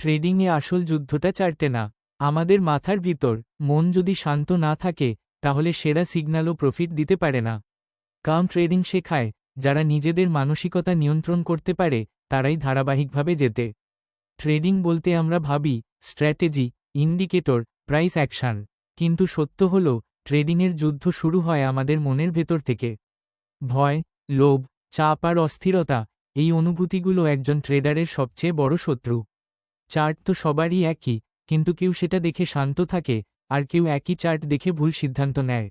ট্রেডিংয়ে আসল যুদ্ধটা চারটে না। আমাদের মাথার ভিতর মন যদি শান্ত না থাকে, তাহলে সেরা সিগন্যালও প্রফিট দিতে পারে না। কাম ট্রেডিং শেখায়, যারা নিজেদের মানসিকতা নিয়ন্ত্রণ করতে পারে, তারাই ধারাবাহিকভাবে যেতে ট্রেডিং বলতে আমরা ভাবি, স্ট্র্যাটেজি, ইন্ডিকেটর, প্রাইস অ্যাকশন। কিন্তু সত্য হল, ট্রেডিংয়ের যুদ্ধ শুরু হয় আমাদের মনের ভেতর থেকে। ভয়, লোভ, চাপ আর অস্থিরতা, এই অনুভূতিগুলো একজন ট্রেডারের সবচেয়ে বড় শত্রু। চার্ট তো সবারই একই, কিন্তু কেউ সেটা দেখে শান্ত থাকে, আর কেউ একই চার্ট দেখে ভুল সিদ্ধান্ত নেয়।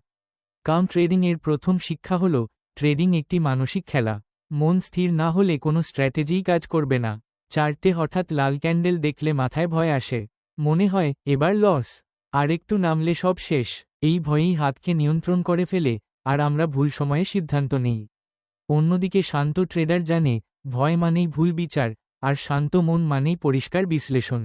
কাম ট্রেডিং এর প্রথম শিক্ষা হল, ট্রেডিং একটি মানসিক খেলা। মন স্থির না হলে কোনো স্ট্র্যাটেজিই কাজ করবে না। চার্টে হঠাৎ লাল ক্যান্ডেল দেখলে মাথায় ভয় আসে। মনে হয়, এবার লস। আরেকটু নামলে সব শেষ। এই ভয়েই হাতকে নিয়ন্ত্রণ করে ফেলে, আর আমরা ভুল সময়ে সিদ্ধান্ত নেই। অন্যদিকে শান্ত ট্রেডার জানে, ভয় মানেই ভুল বিচার আর শান্ত মন মানেই পরিষ্কার বিশ্লেষণ।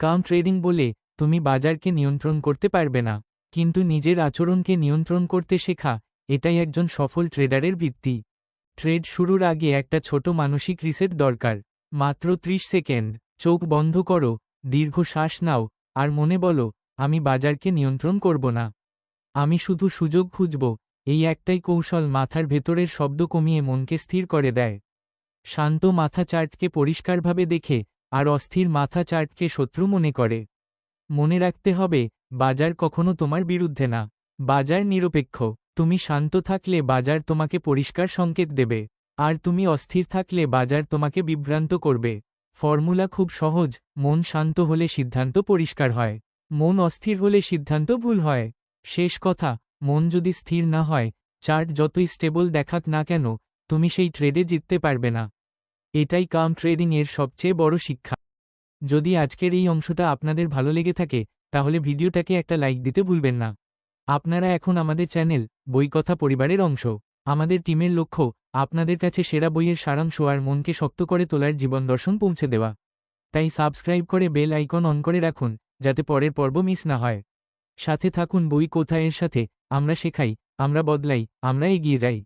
কাম ট্রেডিং বলে, তুমি বাজারকে নিয়ন্ত্রণ করতে পারবে না, কিন্তু নিজের আচরণকে নিয়ন্ত্রণ করতে শেখা, এটাই একজন সফল ট্রেডারের ভিত্তি। ট্রেড শুরুর আগে একটা ছোট মানসিক রিসেট দরকার। মাত্র ৩০ সেকেন্ড, চোখ বন্ধ করো, দীর্ঘ শ্বাস নাও, আর মনে বলো, আমি বাজারকে নিয়ন্ত্রণ করব না। আমি শুধু সুযোগ খুঁজব, এই একটাই কৌশল মাথার ভেতরের শব্দ কমিয়ে মনকে স্থির করে দেয়। শান্ত মাথা চার্টকে পরিষ্কারভাবে দেখে আর অস্থির মাথা চার্টকে শত্রু মনে করে। মনে রাখতে হবে, বাজার কখনো তোমার বিরুদ্ধে না। বাজার নিরপেক্ষ। তুমি শান্ত থাকলে বাজার তোমাকে পরিষ্কার সংকেত দেবে। আর তুমি অস্থির থাকলে বাজার তোমাকে বিভ্রান্ত করবে। ফর্মুলা খুব সহজ, মন শান্ত হলে সিদ্ধান্ত পরিষ্কার হয়। মন অস্থির হলে সিদ্ধান্ত ভুল হয়। শেষ কথা, মন যদি স্থির না হয়, চার্ট যতই স্টেবল দেখাক না কেন, তুমি সেই ট্রেডে জিততে পারবে না। এটাই কাম ট্রেডিং এর সবচেয়ে বড় শিক্ষা। যদি আজকের এই অংশটা আপনাদের ভালো লেগে থাকে, তাহলে ভিডিওটাকে একটা লাইক দিতে ভুলবেন না। আপনারা এখন আমাদের চ্যানেল বইকথা পরিবারের অংশ। আমাদের টিমের লক্ষ্য, আপনাদের কাছে সেরা বইয়ের সারাংশ আর মনকে শক্ত করে তোলার জীবন দর্শন পৌঁছে দেওয়া। তাই সাবস্ক্রাইব করে বেল আইকন অন করে রাখুন, যাতে পরের পর্ব মিস না হয়। সাথে থাকুন বই কোথায় এর সাথে, আমরা শেখাই, আমরা বদলাই, আমরা এগিয়ে যাই।